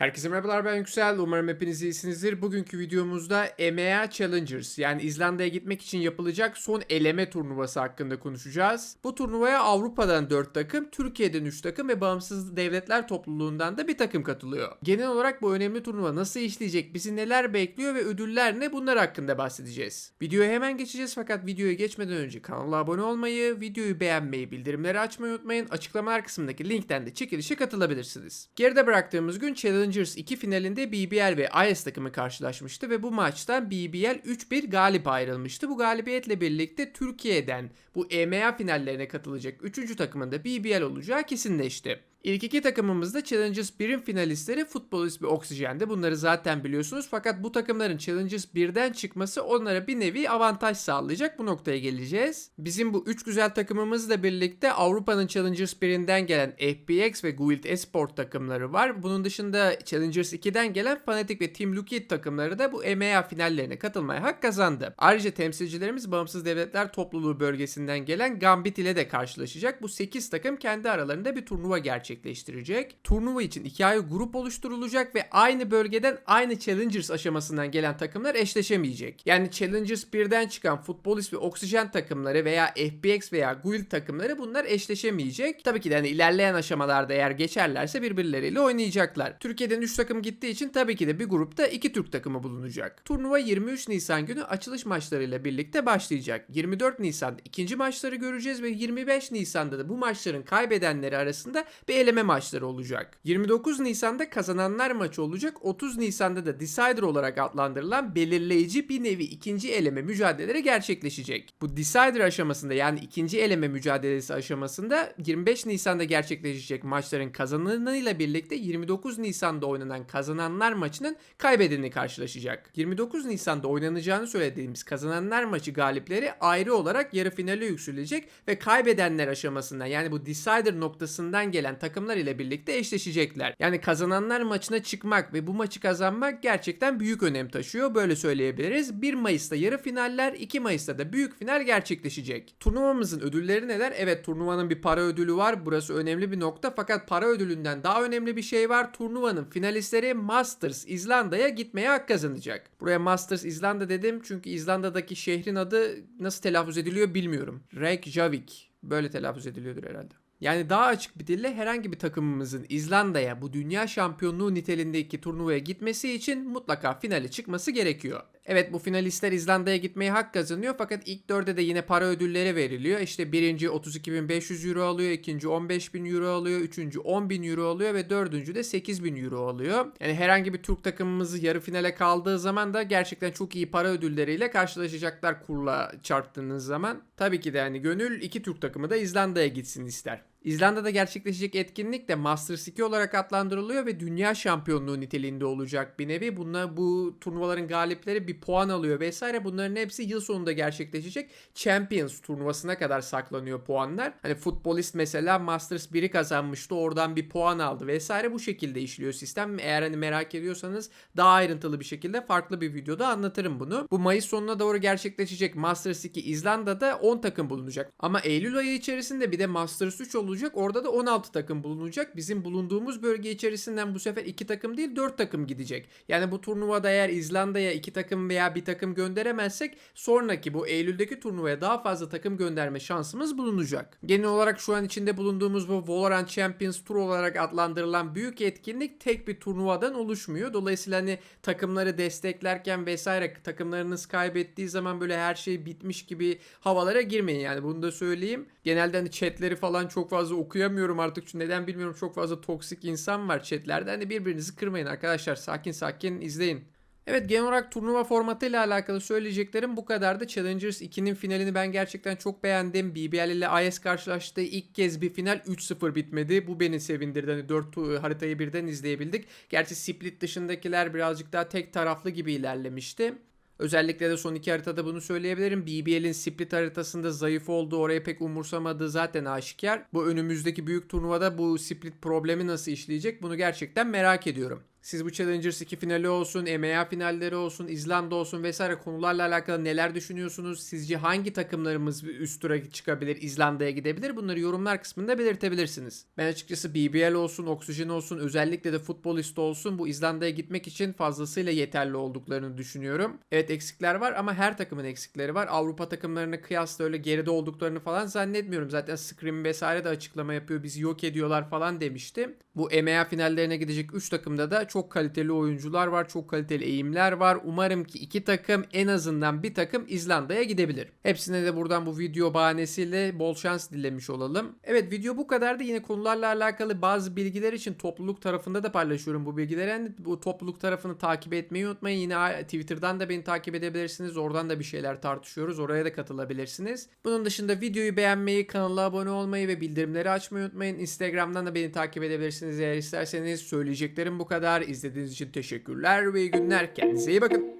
Herkese merhabalar ben Yüksel. Umarım hepiniz iyisinizdir. Bugünkü videomuzda EMEA Challengers yani İzlanda'ya gitmek için yapılacak son eleme turnuvası hakkında konuşacağız. Bu turnuvaya Avrupa'dan 4 takım, Türkiye'den 3 takım ve Bağımsız Devletler Topluluğundan da bir takım katılıyor. Genel olarak bu önemli turnuva nasıl işleyecek, bizi neler bekliyor ve ödüller ne bunlar hakkında bahsedeceğiz. Videoya hemen geçeceğiz fakat videoya geçmeden önce kanala abone olmayı, videoyu beğenmeyi, bildirimleri açmayı unutmayın. Açıklamalar kısmındaki linkten de çekilişe katılabilirsiniz. Geride bıraktığımız gün Challengers 2 finalinde BBL ve IS takımı karşılaşmıştı ve bu maçtan BBL 3-1 galip ayrılmıştı. Bu galibiyetle birlikte Türkiye'den bu EMEA finallerine katılacak 3. takımın da BBL olacağı kesinleşti. İlk iki takımımız da Challengers 1'in finalistleri Futbolist ve Oksijen'de. Bunları zaten biliyorsunuz. Fakat bu takımların Challengers 1'den çıkması onlara bir nevi avantaj sağlayacak. Bu noktaya geleceğiz. Bizim bu 3 güzel takımımızla birlikte Avrupa'nın Challengers 1'inden gelen FPX ve Guild Esport takımları var. Bunun dışında Challengers 2'den gelen Fnatic ve Team Liquid takımları da bu EMEA finallerine katılmaya hak kazandı. Ayrıca temsilcilerimiz Bağımsız Devletler Topluluğu bölgesinden gelen Gambit ile de karşılaşacak. Bu 8 takım kendi aralarında bir turnuva gerçekleştirecek gerçekleştirecek. Turnuva için iki ayrı grup oluşturulacak ve aynı bölgeden aynı Challengers aşamasından gelen takımlar eşleşemeyecek. Yani Challengers 1'den çıkan Futbolist ve Oksijen takımları veya FPX veya Guild takımları bunlar eşleşemeyecek. Tabii ki de hani ilerleyen aşamalarda eğer geçerlerse birbirleriyle oynayacaklar. Türkiye'den 3 takım gittiği için tabii ki de bir grupta 2 Türk takımı bulunacak. Turnuva 23 Nisan günü açılış maçlarıyla birlikte başlayacak. 24 Nisan'da ikinci maçları göreceğiz ve 25 Nisan'da da bu maçların kaybedenleri arasında bir eleme maçları olacak. 29 Nisan'da kazananlar maçı olacak. 30 Nisan'da da Decider olarak adlandırılan belirleyici bir nevi ikinci eleme mücadeleleri gerçekleşecek. Bu Decider aşamasında yani ikinci eleme mücadelesi aşamasında 25 Nisan'da gerçekleşecek maçların kazananıyla birlikte 29 Nisan'da oynanan kazananlar maçının kaybedeni karşılaşacak. 29 Nisan'da oynanacağını söylediğimiz kazananlar maçı galipleri ayrı olarak yarı finale yükselecek ve kaybedenler aşamasından yani bu Decider noktasından gelen takımlar ile birlikte eşleşecekler. Yani kazananlar maçına çıkmak ve bu maçı kazanmak gerçekten büyük önem taşıyor. Böyle söyleyebiliriz. 1 Mayıs'ta yarı finaller, 2 Mayıs'ta da büyük final gerçekleşecek. Turnuvamızın ödülleri neler? Evet turnuvanın bir para ödülü var. Burası önemli bir nokta. Fakat para ödülünden daha önemli bir şey var. Turnuvanın finalistleri Masters İzlanda'ya gitmeye hak kazanacak. Buraya Masters İzlanda dedim çünkü İzlanda'daki şehrin adı nasıl telaffuz ediliyor bilmiyorum. Reykjavik. Böyle telaffuz ediliyordur herhalde. Yani daha açık bir dille herhangi bir takımımızın İzlanda'ya bu dünya şampiyonluğu niteliğindeki turnuvaya gitmesi için mutlaka finale çıkması gerekiyor. Evet bu finalistler İzlanda'ya gitmeye hak kazanıyor fakat ilk dörde de yine para ödülleri veriliyor. İşte birinci 32.500 euro alıyor, ikinci 15.000 euro alıyor, üçüncü 10.000 euro alıyor ve dördüncü de 8.000 euro alıyor. Yani herhangi bir Türk takımımızı yarı finale kaldığı zaman da gerçekten çok iyi para ödülleriyle karşılaşacaklar kurla çarptığınız zaman. Tabii ki de yani gönül iki Türk takımı da İzlanda'ya gitsin ister. İzlanda'da gerçekleşecek etkinlik de Masters 2 olarak adlandırılıyor ve dünya şampiyonluğu niteliğinde olacak bir nevi. Bunlar bu turnuvaların galipleri bir puan alıyor vesaire. Bunların hepsi yıl sonunda gerçekleşecek. Champions turnuvasına kadar saklanıyor puanlar. Hani futbolist mesela Masters 1'i kazanmıştı. Oradan bir puan aldı vesaire. Bu şekilde işliyor sistem. Eğer hani merak ediyorsanız daha ayrıntılı bir şekilde farklı bir videoda anlatırım bunu. Bu Mayıs sonuna doğru gerçekleşecek Masters 2 İzlanda'da 10 takım bulunacak. Ama Eylül ayı içerisinde bir de Masters 3 olacak. Orada da 16 takım bulunacak. Bizim bulunduğumuz bölge içerisinden bu sefer 2 takım değil 4 takım gidecek. Yani bu turnuvada eğer İzlanda'ya 2 takım veya bir takım gönderemezsek sonraki bu Eylül'deki turnuvaya daha fazla takım gönderme şansımız bulunacak. Genel olarak şu an içinde bulunduğumuz bu Valorant Champions Tour olarak adlandırılan büyük etkinlik tek bir turnuvadan oluşmuyor. Dolayısıyla hani takımları desteklerken vesaire takımlarınız kaybettiği zaman böyle her şey bitmiş gibi havalara girmeyin yani bunu da söyleyeyim. Genelde hani chatleri falan çok fazla okuyamıyorum artık çünkü neden bilmiyorum çok fazla toksik insan var chatlerde. Hani birbirinizi kırmayın arkadaşlar sakin sakin izleyin. Evet genel olarak turnuva formatıyla alakalı söyleyeceklerim bu kadardı. Challengers 2'nin finalini ben gerçekten çok beğendim. BBL ile IS karşılaştığı ilk kez bir final 3-0 bitmedi. Bu beni sevindirdi. Hani 4 haritayı birden izleyebildik. Gerçi split dışındakiler birazcık daha tek taraflı gibi ilerlemişti. Özellikle de son iki haritada bunu söyleyebilirim. BBL'in split haritasında zayıf olduğu oraya pek umursamadığı zaten aşikar. Bu önümüzdeki büyük turnuvada bu split problemi nasıl işleyecek bunu gerçekten merak ediyorum. Siz bu Challengers 2 finali olsun, EMEA finalleri olsun, İzlanda olsun vesaire konularla alakalı neler düşünüyorsunuz? Sizce hangi takımlarımız üst tura çıkabilir, İzlanda'ya gidebilir? Bunları yorumlar kısmında belirtebilirsiniz. Ben açıkçası BBL olsun, Oksijen olsun, özellikle de futbolist olsun bu İzlanda'ya gitmek için fazlasıyla yeterli olduklarını düşünüyorum. Evet eksikler var ama her takımın eksikleri var. Avrupa takımlarına kıyasla öyle geride olduklarını falan zannetmiyorum. Zaten Scream vesaire de açıklama yapıyor. Bizi yok ediyorlar falan demişti. Bu EMEA finallerine gidecek 3 takımda da çok kaliteli oyuncular var. Çok kaliteli eğimler var. Umarım ki iki takım en azından bir takım İzlanda'ya gidebilir. Hepsine de buradan bu video bahanesiyle bol şans dilemiş olalım. Evet video bu kadardı. Yine konularla alakalı bazı bilgiler için topluluk tarafında da paylaşıyorum bu bilgileri. Yani bu topluluk tarafını takip etmeyi unutmayın. Yine Twitter'dan da beni takip edebilirsiniz. Oradan da bir şeyler tartışıyoruz. Oraya da katılabilirsiniz. Bunun dışında videoyu beğenmeyi, kanala abone olmayı ve bildirimleri açmayı unutmayın. Instagram'dan da beni takip edebilirsiniz eğer isterseniz. Söyleyeceklerim bu kadar. İzlediğiniz için teşekkürler ve iyi günler. Kendinize iyi bakın.